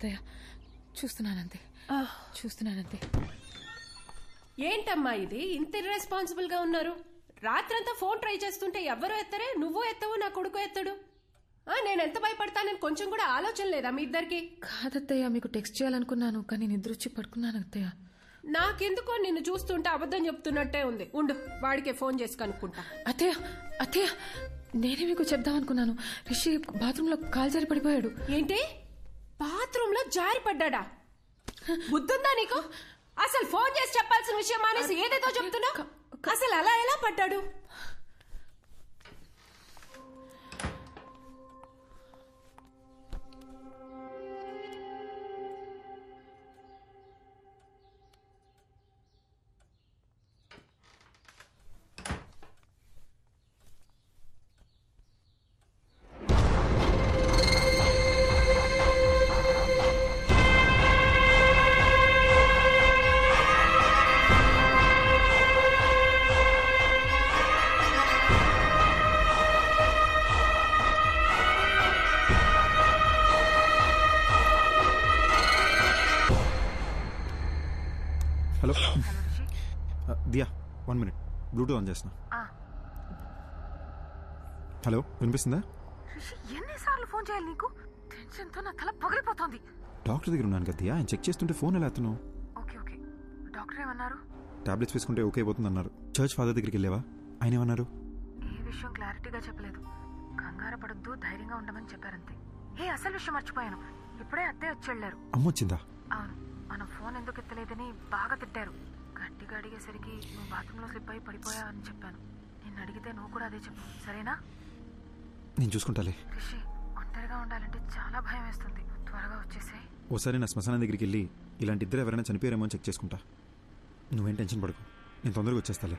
అత్తయ్య చూస్తున్నానంతే. చూస్తున్నానంతే. ఏంటమ్మా ఇది? ఇంత ఇర్రెస్పాన్సిబుల్గా ఉన్నారు. రాత్రంతా ఫోన్ ట్రై చేస్తుంటే ఎవ్వరూ ఎత్తరే? నువ్వు ఎత్తవు నా కొడుకు ఎత్తడు. నేను ఎంత భయపడతానని కొంచెం కూడా ఆలోచన లేదా మీ ఇద్దరికి? కాదత్తయ్య మీకు టెక్స్ట్ చేయాలనుకున్నాను కానీ నిద్ర వచ్చి పడుకున్నాను అత్తయ్య. నాకెందుకో నిన్ను చూస్తుంటే అబద్ధం చెప్తున్నట్టే ఉంది. ఉండు వాడికే ఫోన్ చేసి కనుక్కుంటా. అత్తయ్య అత్తయ్య నేనే మీకు చెప్దామనుకున్నాను. రిషి బాత్రూంలో కాలు జారి పడిపోయాడు. ఏంటి? బాత్రూమ్లో జారి పడ్డాడా? బుద్ధుందా నీకు? అసలు ఫోన్ చేసి చెప్పాల్సిన విషయం మానేసి ఏదేదో చెప్తున్నా అసలు అలా ఎలా పడ్డాడు? బ్లూటూత్ ఆన్ చేస్తున్నా. హలో వినిపిస్తుందా? ఎన్నిసార్లు ఫోన్ చేయాలి నీకు? టెన్షన్తో నా తల పగిలిపోతోంది. డాక్టర్ దగ్గర ఉన్నాను కదా ఆయన చెక్ చేస్తుంటే ఫోన్ ఎలా ఎత్తున్నావు ఓకే ఓకే. డాక్టర్ ఏమన్నారు? టాబ్లెట్స్ వేసుకుంటే ఓకే అయిపోతుంది అన్నారు చర్చ్ ఫాదర్ దగ్గరికి వెళ్ళావా? ఆయన ఏమన్నారు? ఏ విషయం క్లారిటీగా చెప్పలేదు. కంగారు పడొద్దు ధైర్యంగా ఉండమని చెప్పారంతే. ఏ అసలు విషయం మర్చిపోయాను. ఇప్పుడే అత్తే వచ్చి వెళ్ళారు. అమ్మ వచ్చిందా? అవును. మన ఫోన్ ఎందుకు ఎత్తలేదని బాగా తిట్టారు. గట్టిగా అడిగేసరికి నువ్వు బాత్రూంలో స్లిప్ అయి పడిపోయావని చెప్పాను. నిన్ను అడిగితే నువ్వు కూడా అదే చెప్పు. సరేనా? నేను చూసుకుంటాలే. రిషి ఒంటరిగా ఉండాలంటే చాలా భయం వేస్తుంది. త్వరగా వచ్చేసాయి ఓసారి నా శ్మశానం దగ్గరికి వెళ్ళి ఇలాంటి ఇద్దరు ఎవరైనా చనిపోయారేమో అని చెక్ చేసుకుంటా. నువ్వేం టెన్షన్ పడకు. నేను తొందరగా వచ్చేస్తాలే.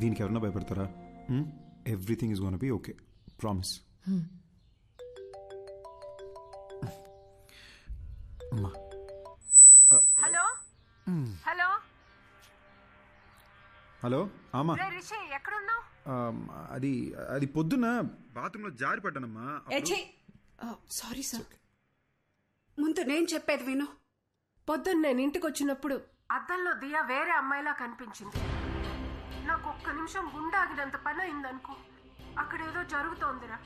దీనికి ఎవరన్నా భయపడతారా? Everything is gonna be okay promise అమ్మా. హలో? హలో? హలో? ఆమా. రిషి ఎక్కడున్నావు? అది అది పొద్దున్న బాత్రూంలో జారి పడ్డానమ్మా. Sorry sir. ముందు నేను చెప్పేది విను. పొద్దున్న నేను ఇంటికి వచ్చినప్పుడు అద్దంలో దియా వేరే అమ్మాయిలా కనిపించింది. ఒక్క నిమిషం గుండాగినంత పని అయిందనుకో అక్కడ ఏదో జరుగుతోందిరా.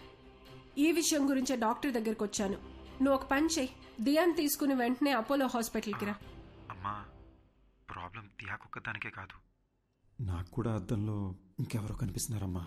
ఈ విషయం గురించే డాక్టర్ దగ్గరికి వచ్చాను. నువ్వు ఒక పని చెయ్యి. దియాని తీసుకుని వెంటనే అపోలో హాస్పిటల్కి రా. అమ్మా ప్రాబ్లం దియాకొక్కదానికే కాదు. నాకు కూడా అద్దంలో ఇంకెవరో కనిపిస్తున్నారమ్మా.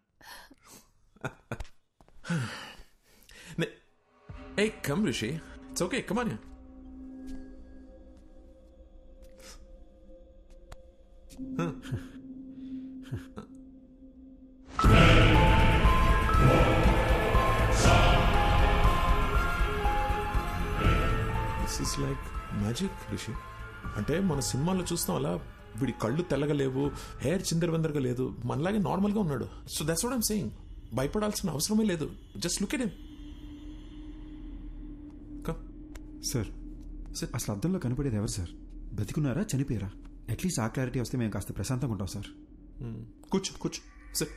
ఏ come Rishi it's okay come on this is like magic Rishi అంటే మన సినిమాల్లో చూస్తాం అలా వీడి కళ్ళు తెల్లగలేవు హెయిర్ చిందరవందరగా లేదు మనలాగే నార్మల్గా ఉన్నాడు. So that's what I'm saying భయపడాల్సిన అవసరమే లేదు. Just look at him sir Sit. అసలు అద్దంలో కనపడేది ఎవరు సార్? బతికున్నారా చనిపోయారా? అట్లీస్ట్ ఆ క్లారిటీ వస్తే మేము కాస్త ప్రశాంతంగా ఉంటాం సార్. కూర్చో కూర్చో. సిట్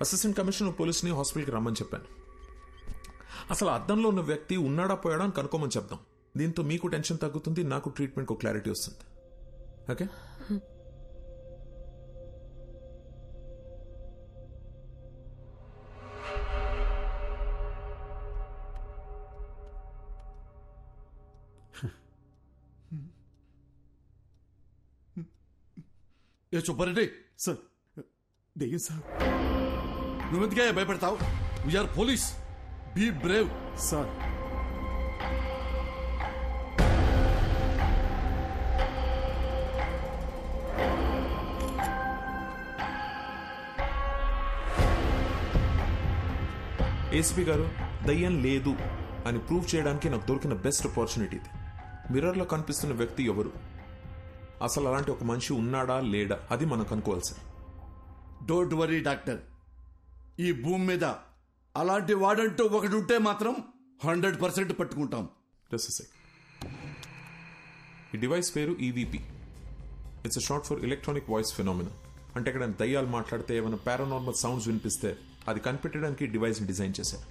అసిస్టెంట్ కమిషనర్ పోలీస్ని హాస్పిటల్కి రమ్మని చెప్పాను. అసలు అద్దంలో ఉన్న వ్యక్తి ఉన్నాడా పోయాడా అని కనుక్కోమని చెప్దాం. దీంతో మీకు టెన్షన్ తగ్గుతుంది నాకు ట్రీట్మెంట్కి క్లారిటీ వస్తుంది. ఓకే ఏ సుబ్బారెడ్డి సార్ దెయ్యం సార్ నువ్వెందుకే భయపడతావు we are police be brave sir ACP garu దయ్యం లేదు అని ప్రూవ్ చేయడానికి నాకు దొరికిన బెస్ట్ ఆపర్చునిటీ ఇది. మిర్రర్లో కనిపిస్తున్న వ్యక్తి ఎవరు? అసలు అలాంటి ఒక మనిషి ఉన్నాడా లేడా? అది మనం కనుక్కోవాల్సింది. డోంట్ వరీ డాక్టర్ ఈ భూమి మీద అలాంటి వాడంటూ ఒకటి ఉంటే మాత్రం హండ్రెడ్ పర్సెంట్ పట్టుకుంటాం. ఈ డివైస్ పేరు EVP it's short for electronic voice phenomena అంటే ఇక్కడ దయ్యాలు మాట్లాడితే ఏమైనా పారానార్మల్ సౌండ్స్ వినిపిస్తే అది కనిపెట్టడానికి ఈ డివైస్ని డిజైన్ చేశారు.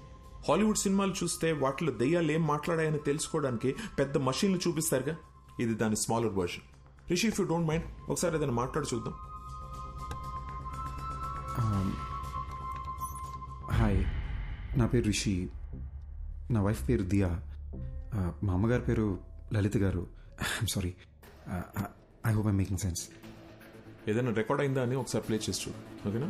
హాలీవుడ్ సినిమాలు చూస్తే వాటిలో దయ్యాలు ఏం మాట్లాడాయని తెలుసుకోవడానికి పెద్ద మషీన్లు చూపిస్తారుగా? ఇది దాని smaller version Rishi if you don't mind ఒకసారి ఏదైనా మాట్లాడి చూద్దాం. హాయ్ నా పేరు రిషి. నా వైఫ్ పేరు దియా. మా అమ్మగారి పేరు లలిత గారు. I'm sorry I hope I making sense ఏదైనా రికార్డ్ అయిందా అని ఒకసారి ప్లే చేసి చూడు. ఓకేనా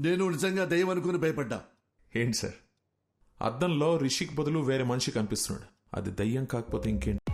నేను నిజంగా దయ్యం అనుకుని భయపడ్డా. ఏంటి సార్? అద్దంలో రిషికి బదులు వేరే మనిషి కనిపిస్తున్నాడు. అది దయ్యం కాకపోతే ఇంకేంటి?